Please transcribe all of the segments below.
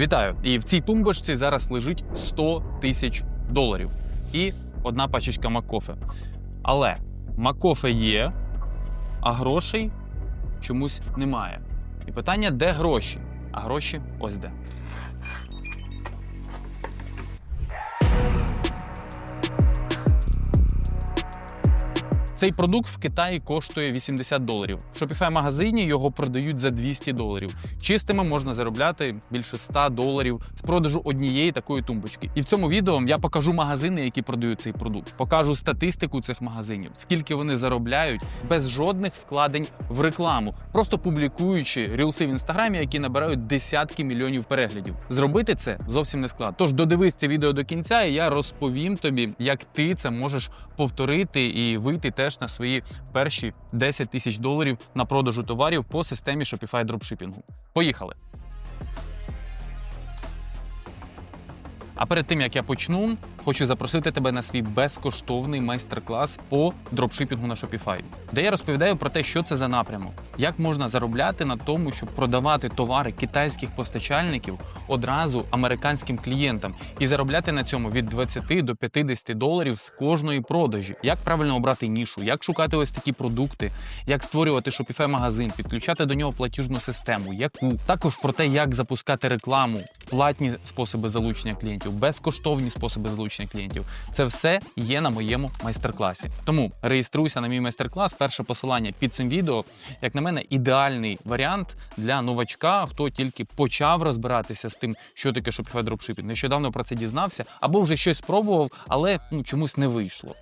Вітаю! І в цій тумбочці зараз лежить 100 тисяч доларів і одна пачечка Макофе. Але Макофе є, а грошей чомусь немає. І питання, де гроші? А гроші ось де. Цей продукт в Китаї коштує 80 доларів. В Shopify магазині його продають за 200 доларів. Чистими можна заробляти більше 100 доларів з продажу однієї такої тумбочки. І в цьому відео я покажу магазини, які продають цей продукт. Покажу статистику цих магазинів, скільки вони заробляють без жодних вкладень в рекламу, просто публікуючи рілси в інстаграмі, які набирають десятки мільйонів переглядів. Зробити це зовсім не складно. Тож додивись це відео до кінця, і я розповім тобі, як ти це можеш повторити і вийти теж на свої перші 10 тисяч доларів на продажу товарів по системі Shopify дропшипінгу. Поїхали! А перед тим як я почну, хочу запросити тебе на свій безкоштовний майстер-клас по дропшипінгу на Shopify, де я розповідаю про те, що це за напрямок, як можна заробляти на тому, щоб продавати товари китайських постачальників одразу американським клієнтам і заробляти на цьому від 20 до 50 доларів з кожної продажі. Як правильно обрати нішу, як шукати ось такі продукти, як створювати Shopify магазин, підключати до нього платіжну систему, яку також про те, як запускати рекламу, платні способи залучення клієнтів, безкоштовні способи залучення клієнтів. Це все є на моєму майстер-класі. Тому реєструйся на мій майстер-клас. Перше посилання під цим відео, як на мене, ідеальний варіант для новачка, хто тільки почав розбиратися з тим, що таке Shopify дропшипінг. Нещодавно про це дізнався, або вже щось спробував, але ну чомусь не вийшло.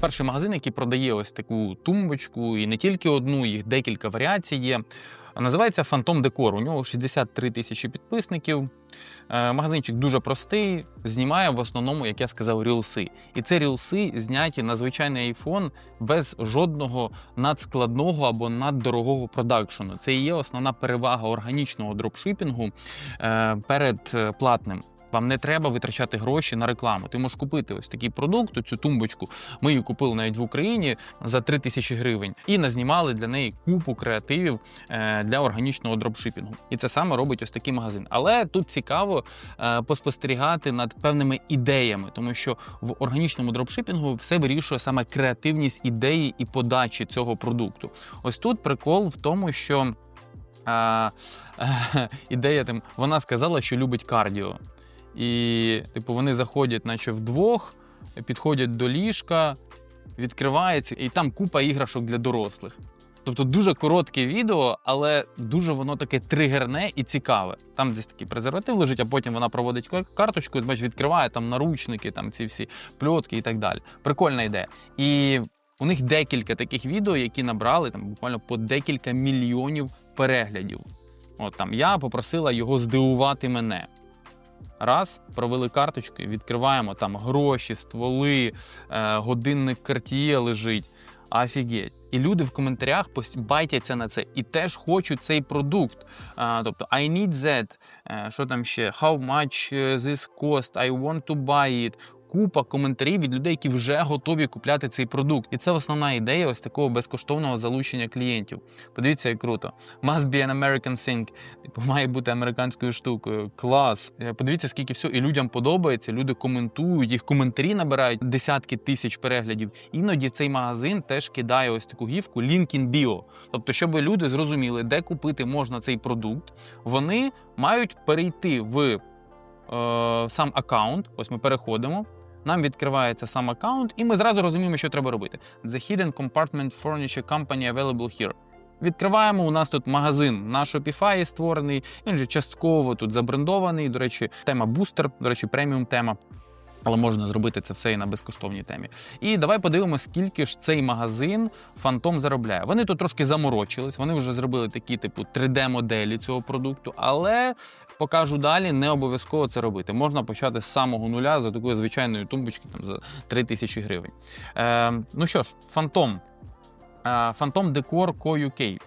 Перший магазин, який продає ось таку тумбочку, і не тільки одну, їх декілька варіацій є. Називається Phantom Декор. У нього 63 тисячі підписників. Е, Магазинчик дуже простий, знімає в основному, як я сказав, рілси. І це рілси зняті на звичайний iPhone без жодного надскладного або наддорогого продакшену. Це і є основна перевага органічного дропшипінгу е, перед е, платним. Вам не треба витрачати гроші на рекламу. Ти можеш купити ось такий продукт, цю тумбочку. Ми її купили навіть в Україні за 3 тисячі гривень і назнімали для неї купу креативів е, для органічного дропшипінгу. І це саме робить ось такий магазин. Але тут цікаво е, поспостерігати над певними ідеями, тому що в органічному дропшипінгу все вирішує саме креативність ідеї і подачі цього продукту. Ось тут прикол в тому, що. А, ідея там, вона сказала, що любить кардіо. І, типу, вони заходять, наче вдвох, підходять до ліжка, відкривається, і там купа іграшок для дорослих. Тобто дуже коротке відео, але дуже воно таке тригерне і цікаве. Там десь такий презерватив лежить, а потім вона проводить карточку, і бач, відкриває там наручники, там ці всі пльотки і так далі. Прикольна ідея. І у них декілька таких відео, які набрали там буквально по декілька мільйонів переглядів. От там я попросила його здивувати мене. Раз, провели карточки, відкриваємо там гроші, стволи, е, годинник картіє лежить. Офігеть. І люди в коментарях байтяться на це і теж хочуть цей продукт. А, тобто, I need that, е, що там ще, how much е, this cost, I want to buy it. Купа коментарів від людей, які вже готові купляти цей продукт. І це основна ідея ось такого безкоштовного залучення клієнтів. Подивіться, як круто. Must be an American thing. Типу, має бути американською штукою. Клас. Е, Подивіться, скільки всього. І людям подобається, люди коментують, їх коментарі набирають десятки тисяч переглядів. Іноді цей магазин теж кидає ось таку гівку Link in Bio. Тобто, щоб люди зрозуміли, де купити можна цей продукт, вони мають перейти в е, сам аккаунт. Ось ми переходимо. Нам відкривається сам аккаунт, і ми зразу розуміємо, що треба робити. The Hidden Compartment Furniture Company available here. Відкриваємо. У нас тут магазин на Shopify створений. Він же частково тут забрендований. До речі, тема бустер, до речі, преміум тема. Але можна зробити це все і на безкоштовній темі. І давай подивимося, скільки ж цей магазин Фантом заробляє. Вони тут трошки заморочились, вони вже зробили такі, типу, 3D-моделі цього продукту, але покажу далі, не обов'язково це робити. Можна почати з самого нуля за такої звичайної тумбочки там, за 3 тисячі гривень. Е, ну що ж, Фантом. Фантом декор Co UK.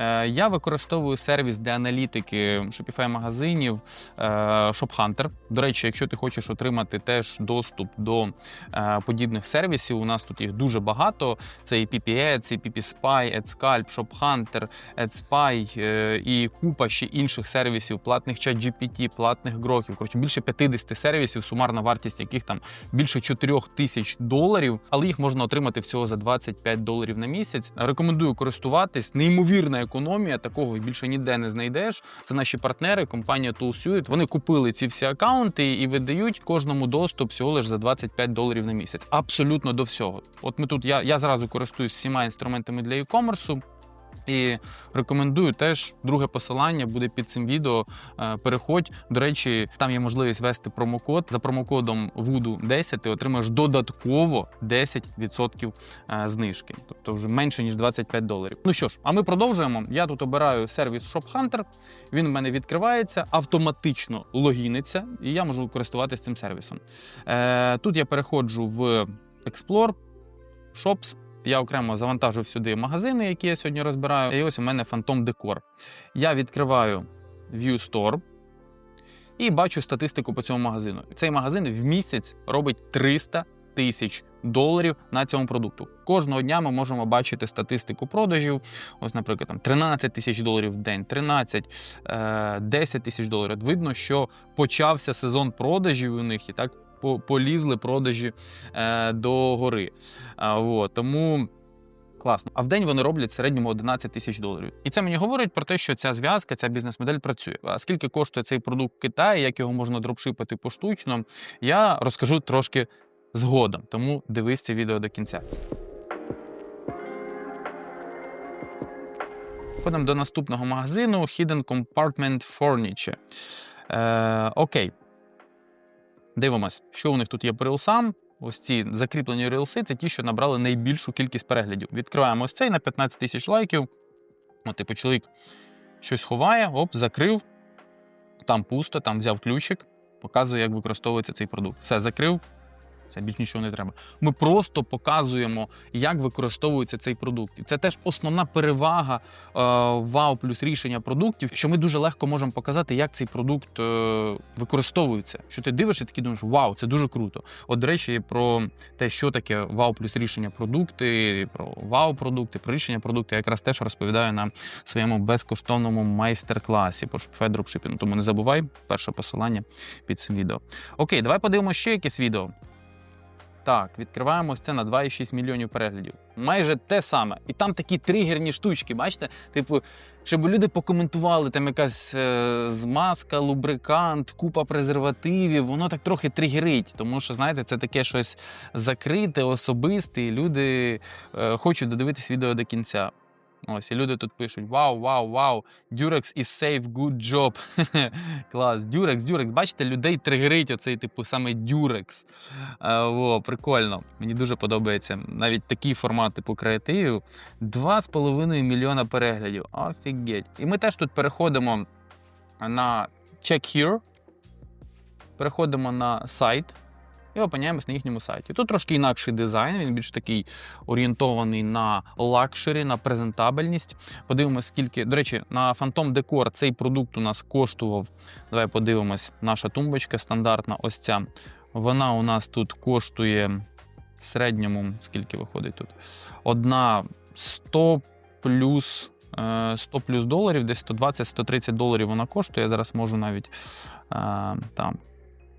Е, Я використовую сервіс для аналітики Shopify магазинів е, ShopHunter. До речі, якщо ти хочеш отримати теж доступ до е, подібних сервісів, у нас тут їх дуже багато. Це і PPAds, і PPSpy, AdScalp, ShopHunter, AdSpy і купа ще інших сервісів, платних чат GPT, платних гроків. Коротше, більше 50 сервісів, сумарна вартість яких там більше 4 тисяч доларів, але їх можна отримати всього за 25 доларів на місяць. Рекомендую користуватись. Неймовірна економія, такого більше ніде не знайдеш. Це наші партнери, компанія Toolsuite. Вони купили ці всі акаунти і видають кожному доступ всього лише за 25 доларів на місяць. Абсолютно до всього. От ми тут я, я зразу користуюсь всіма інструментами для e-commerce. І рекомендую теж друге посилання буде під цим відео. Е, Переходь. До речі, там є можливість ввести промокод. За промокодом voodoo 10 ти отримаєш додатково 10% е, знижки, тобто вже менше ніж 25 доларів. Ну що ж, а ми продовжуємо. Я тут обираю сервіс ShopHunter. Він в мене відкривається, автоматично логіниться, і я можу користуватися цим сервісом. Е, Тут я переходжу в Explore, Shops. Я окремо завантажив сюди магазини, які я сьогодні розбираю. І ось у мене Phantom Decor. Я відкриваю View Store і бачу статистику по цьому магазину. Цей магазин в місяць робить 300 тисяч доларів на цьому продукту. Кожного дня ми можемо бачити статистику продажів. Ось, наприклад, там 13 тисяч доларів в день, 13, е, 10 тисяч доларів. Видно, що почався сезон продажів у них і так полізли продажі е, до гори. А, вот, тому класно. А в день вони роблять в середньому 11 тисяч доларів. І це мені говорить про те, що ця зв'язка, ця бізнес-модель працює. А скільки коштує цей продукт в Китаї, як його можна дропшипати поштучно, я розкажу трошки згодом. Тому дивись це відео до кінця. Ходимо до наступного магазину Hidden Compartment Furniture. Е, окей. Дивимось, що у них тут є по рілсам. Ось ці закріплені рілси це ті, що набрали найбільшу кількість переглядів. Відкриваємо ось цей на 15 тисяч лайків. От, типу, чоловік щось ховає, оп, закрив. Там пусто, там взяв ключик, показує, як використовується цей продукт. Все, закрив. Це більш нічого не треба. Ми просто показуємо, як використовується цей продукт. І це теж основна перевага е, вау плюс рішення продуктів, що ми дуже легко можемо показати, як цей продукт е, використовується. Що ти дивишся, такий думаєш, вау, це дуже круто. От, до речі, про те, що таке вау плюс рішення продукти, про вау продукти, про рішення продукти, я якраз теж розповідаю на своєму безкоштовному майстер-класі по Shopify Тому не забувай перше посилання під цим відео. Окей, давай подивимося ще якесь відео. Так, відкриваємо це на 2,6 мільйонів переглядів. Майже те саме. І там такі тригерні штучки, бачите? Типу, щоб люди покоментували, там якась е, змазка, лубрикант, купа презервативів, воно так трохи тригерить. Тому що, знаєте, це таке щось закрите, особисте, і люди е, хочуть додивитись відео до кінця. Ось, і люди тут пишуть: Вау, вау, вау! Durex is safe, good job. Клас, Durex, Durex. Бачите, людей тригерить оцей, типу, саме Durex. А, о, прикольно. Мені дуже подобається. Навіть такий формат, типу, креативів. 2,5 мільйона переглядів. Офігеть. І ми теж тут переходимо на Check Here. Переходимо на сайт. І опиняємось на їхньому сайті. Тут трошки інакший дизайн, він більш такий орієнтований на лакшері, на презентабельність. Подивимось, скільки. До речі, на Phantom Decor цей продукт у нас коштував. Давай подивимось, наша тумбочка стандартна, ось ця. Вона у нас тут коштує в середньому, скільки виходить тут? Одна 100 плюс. е, 100 плюс доларів, десь 120-130 доларів вона коштує. Я зараз можу навіть е, там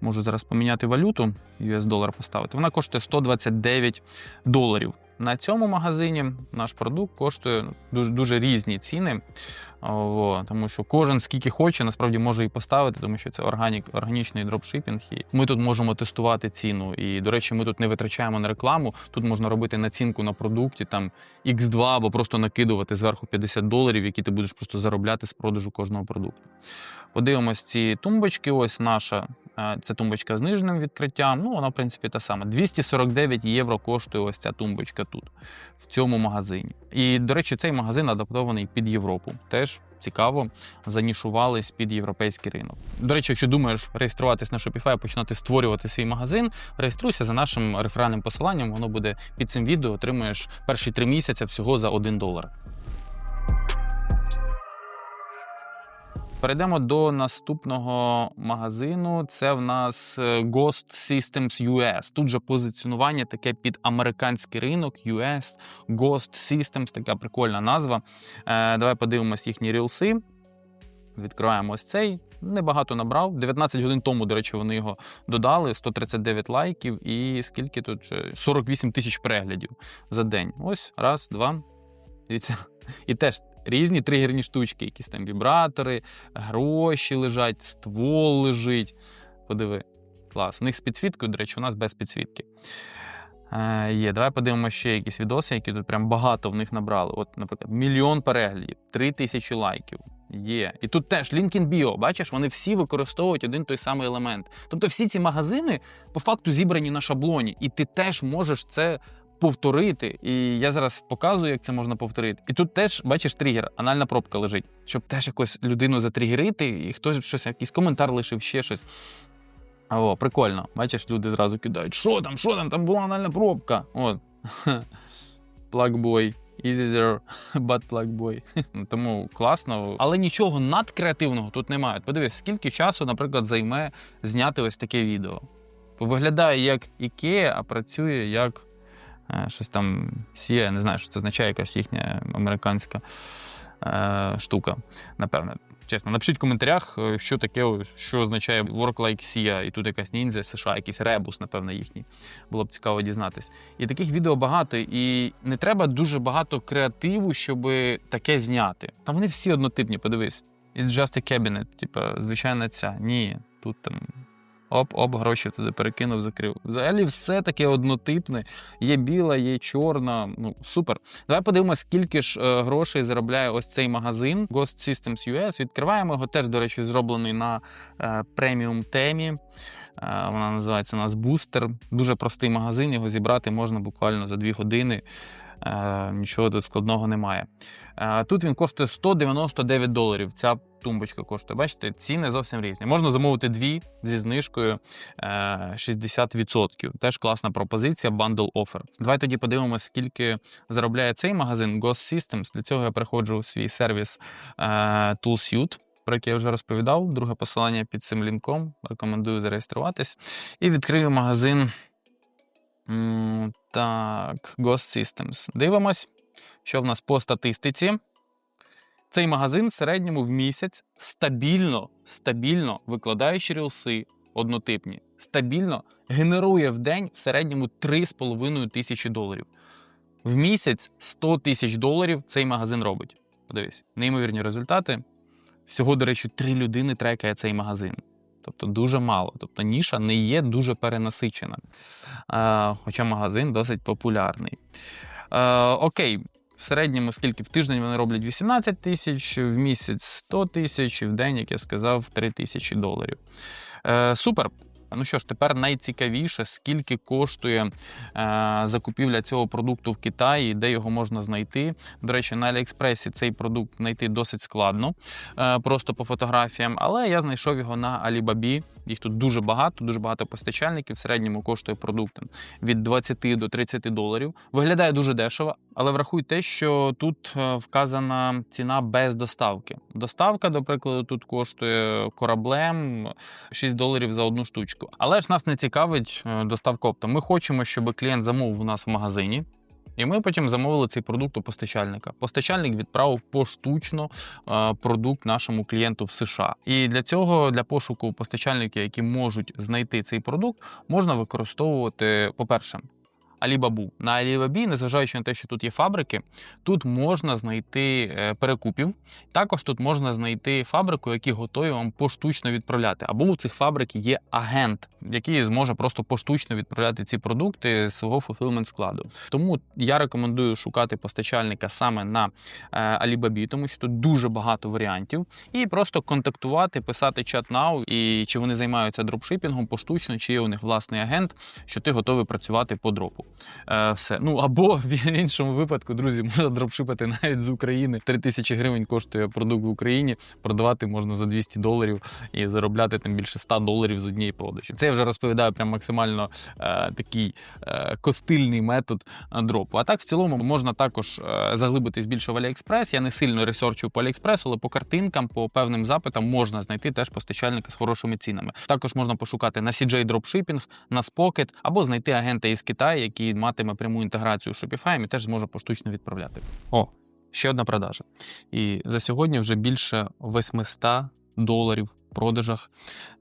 можу зараз поміняти валюту, US долар поставити. Вона коштує 129 доларів. На цьому магазині наш продукт коштує ну, дуже дуже різні ціни. О, тому що кожен скільки хоче, насправді може і поставити, тому що це органік, органічний дропшипінг. І ми тут можемо тестувати ціну. І, до речі, ми тут не витрачаємо на рекламу. Тут можна робити націнку на продукті, там X2 або просто накидувати зверху 50 доларів, які ти будеш просто заробляти з продажу кожного продукту. Подивимось ці тумбочки. Ось наша. Це тумбочка з зниженим відкриттям. Ну, вона, в принципі, та сама. 249 євро коштує ось ця тумбочка тут, в цьому магазині. І, до речі, цей магазин адаптований під Європу. Теж цікаво, занішувались під європейський ринок. До речі, якщо думаєш реєструватись на Shopify, починати створювати свій магазин, реєструйся за нашим реферальним посиланням. Воно буде під цим відео. Отримуєш перші три місяці всього за 1 долар. Перейдемо до наступного магазину. Це в нас е, Ghost Systems US. Тут же позиціонування таке під американський ринок US, Ghost Systems, така прикольна назва. Е, давай подивимось їхні рілси. Відкриваємо ось цей. Небагато набрав. 19 годин тому, до речі, вони його додали. 139 лайків і скільки тут? 48 тисяч переглядів за день. Ось, раз, два. Дивіться. І теж різні тригерні штучки, якісь там вібратори, гроші лежать, ствол лежить. Подиви. Клас. У них з підсвіткою, до речі, у нас без підсвітки. Е, є. Давай подивимося ще якісь відоси, які тут прям багато в них набрали. От, наприклад, мільйон переглядів, три тисячі лайків. Є. І тут теж Link in Bio, бачиш, вони всі використовують один той самий елемент. Тобто всі ці магазини по факту зібрані на шаблоні, і ти теж можеш це повторити. І я зараз показую, як це можна повторити. І тут теж, бачиш, тригер, анальна пробка лежить, щоб теж якось людину затригерити, і хтось щось, якийсь коментар лишив, ще щось. О, прикольно. Бачиш, люди зразу кидають. Що там, що там? Там була анальна пробка. От. Плакбой. Easy there, but плакбой. Тому класно. Але нічого надкреативного тут немає. Подивись, скільки часу, наприклад, займе зняти ось таке відео. Виглядає як Ікея, а працює як щось там Сія, не знаю, що це означає, якась їхня американська е, штука, напевне. Чесно, напишіть в коментарях, е, що таке, що означає Work Like SIA, і тут якась ніндзя США, якийсь ребус, напевно, їхній. Було б цікаво дізнатись. І таких відео багато, і не треба дуже багато креативу, щоб таке зняти. Там вони всі однотипні, подивись. It's just a cabinet, типа, звичайна ця. Ні, тут там. Оп-оп, гроші туди перекинув, закрив. Взагалі все таке однотипне. Є біла, є чорна. Ну супер. Давай подивимося, скільки ж е, грошей заробляє ось цей магазин Ghost Systems US. Відкриваємо його. Теж, до речі, зроблений на е, преміум темі. Е, вона називається у нас бустер. Дуже простий магазин. Його зібрати можна буквально за 2 години. Е, нічого тут складного немає. Е, тут він коштує 199 доларів. Ця тумбочка коштує. Бачите, ціни зовсім різні. Можна замовити дві зі знижкою е, 60%. Теж класна пропозиція, bundle offer. Давай тоді подивимося, скільки заробляє цей магазин Ghost Systems. Для цього я переходжу у свій сервіс е, ToolSuite. Про який я вже розповідав, друге посилання під цим лінком. Рекомендую зареєструватись. І відкрию магазин. Так, Ghost Systems. Дивимось, що в нас по статистиці. Цей магазин в середньому в місяць стабільно, стабільно викладаючи рілси однотипні, стабільно генерує в день в середньому 3,5 тисячі доларів. В місяць 100 тисяч доларів цей магазин робить. Подивись, неймовірні результати. Всього, до речі, три людини трекає цей магазин. Тобто дуже мало. Тобто ніша не є дуже перенасичена. Е, хоча магазин досить популярний. Е, окей, в середньому, скільки в тиждень вони роблять 18 тисяч, в місяць 100 тисяч, і в день, як я сказав, 3 тисячі доларів. Е, супер. Ну що ж, тепер найцікавіше, скільки коштує е, закупівля цього продукту в Китаї, де його можна знайти. До речі, на Аліекспресі цей продукт знайти досить складно, е, просто по фотографіям. Але я знайшов його на Алібабі. Їх тут дуже багато, дуже багато постачальників. В середньому коштує продукт від 20 до 30 доларів. Виглядає дуже дешево, але врахуй те, що тут е, вказана ціна без доставки. Доставка, до прикладу, тут коштує кораблем 6 доларів за одну штучку. Але ж нас не цікавить е, доставка оптом. Ми хочемо, щоб клієнт замовив у нас в магазині. І ми потім замовили цей продукт у постачальника. Постачальник відправив поштучно е, продукт нашому клієнту в США. І для цього, для пошуку постачальників, які можуть знайти цей продукт, можна використовувати, по-перше, Алібабу. На Алібабі, незважаючи на те, що тут є фабрики, тут можна знайти е, перекупів. Також тут можна знайти фабрику, які готові вам поштучно відправляти. Або у цих фабрик є агент, який зможе просто поштучно відправляти ці продукти з свого fulfillment складу. Тому я рекомендую шукати постачальника саме на е, Alibaba, тому що тут дуже багато варіантів, і просто контактувати, писати чат now, і чи вони займаються дропшипінгом поштучно, чи є у них власний агент, що ти готовий працювати по дропу. Е, все. Ну або в іншому випадку, друзі, можна дропшипати навіть з України. 3 тисячі гривень коштує продукт в Україні. Продавати можна за 200 доларів і заробляти тим більше 100 доларів з однієї продажі. Це я вже розповідаю прям максимально е, такий е, костильний метод е, дропу. А так, в цілому, можна також е, заглибитись більше в AliExpress. Я не сильно ресерчу по AliExpress, але по картинкам, по певним запитам можна знайти теж постачальника з хорошими цінами. Також можна пошукати на CJ Dropshipping, на Spocket, або знайти агента із Китаю, який матиме пряму інтеграцію з Shopify і теж зможе поштучно відправляти. О, ще одна продажа. І за сьогодні вже більше 800 доларів в продажах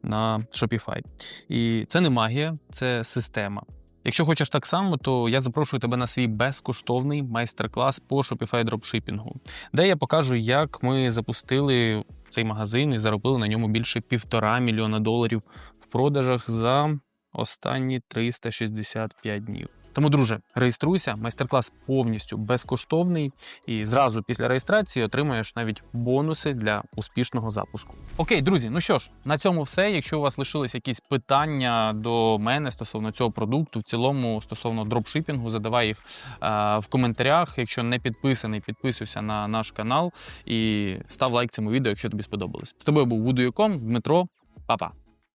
на Shopify. І це не магія, це система. Якщо хочеш так само, то я запрошую тебе на свій безкоштовний майстер-клас по Shopify дропшипінгу, де я покажу, як ми запустили цей магазин і заробили на ньому більше півтора мільйона доларів в продажах за останні 365 днів. Тому, друже, реєструйся, майстер-клас повністю безкоштовний, і зразу після реєстрації отримаєш навіть бонуси для успішного запуску. Окей, друзі, ну що ж, на цьому все. Якщо у вас лишились якісь питання до мене стосовно цього продукту, в цілому стосовно дропшипінгу, задавай їх е, в коментарях. Якщо не підписаний, підписуйся на наш канал і став лайк цьому відео, якщо тобі сподобалось. З тобою був Вудуєком, Дмитро, Па-па.